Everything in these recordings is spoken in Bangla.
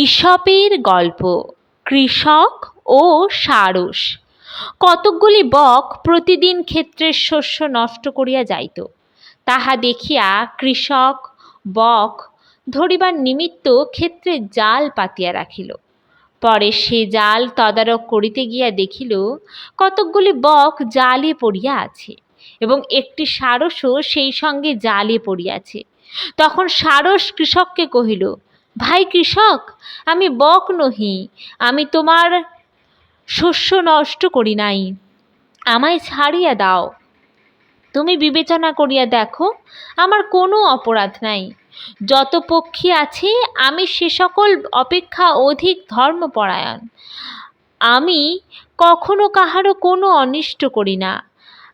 ঈশপের গল্প, কৃষক ও সারস। কতকগুলি বক প্রতিদিন ক্ষেত্রের শস্য নষ্ট করিয়া যাইত। তাহা দেখিয়া কৃষক, বক ধরিবার নিমিত্ত ক্ষেত্রে জাল পাতিয়া রাখিল। পরে সে জাল তদারক করিতে গিয়া দেখিল, কতকগুলি বক জালে পড়িয়া আছে এবং একটি সারসও সেই সঙ্গে জালে পড়িয়াছে। তখন সারস কৃষককে কহিল ভাই কৃষক, আমি বক নহি, আমি তোমার শস্য নষ্ট করি নাই, আমায় ছাড়িয়া দাও। তুমি বিবেচনা করিয়া দেখো, আমার কোনো অপরাধ নাই। যত পক্ষী আছে, আমি সে সকল অপেক্ষা অধিক ধর্মপরায়ণ। আমি কখনো কাহারও কোনো অনিষ্ট করি না।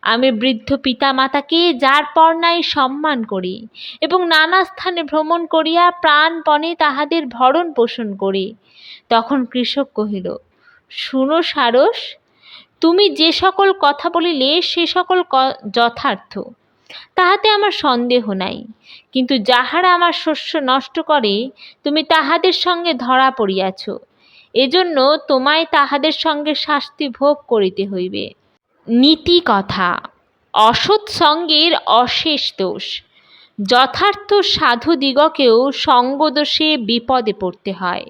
আমি বৃদ্ধ পিতামাতাকে যার পর নাই সম্মান করি এবং নানা স্থানে ভ্রমণ করিয়া প্রাণপণে তাহাদের ভরণ পোষণ করি। তখন কৃষক কহিল, শুনো সারস, তুমি যে সকল কথা বলিলে সে সকল যথার্থ। তাহাতে আমার সন্দেহ নাই। কিন্তু যাহারা আমার শস্য নষ্ট করে, তুমি তাহাদের সঙ্গে ধরা পড়িয়াছ। এজন্য তোমায় তাহাদের সঙ্গে শাস্তি ভোগ করিতে হইবে। নীতিকথা অসৎ সঙ্গের অশেষ দোষ। যথার্থ সাধুদিগকেও সঙ্গদোষে বিপদে পড়তে হয়।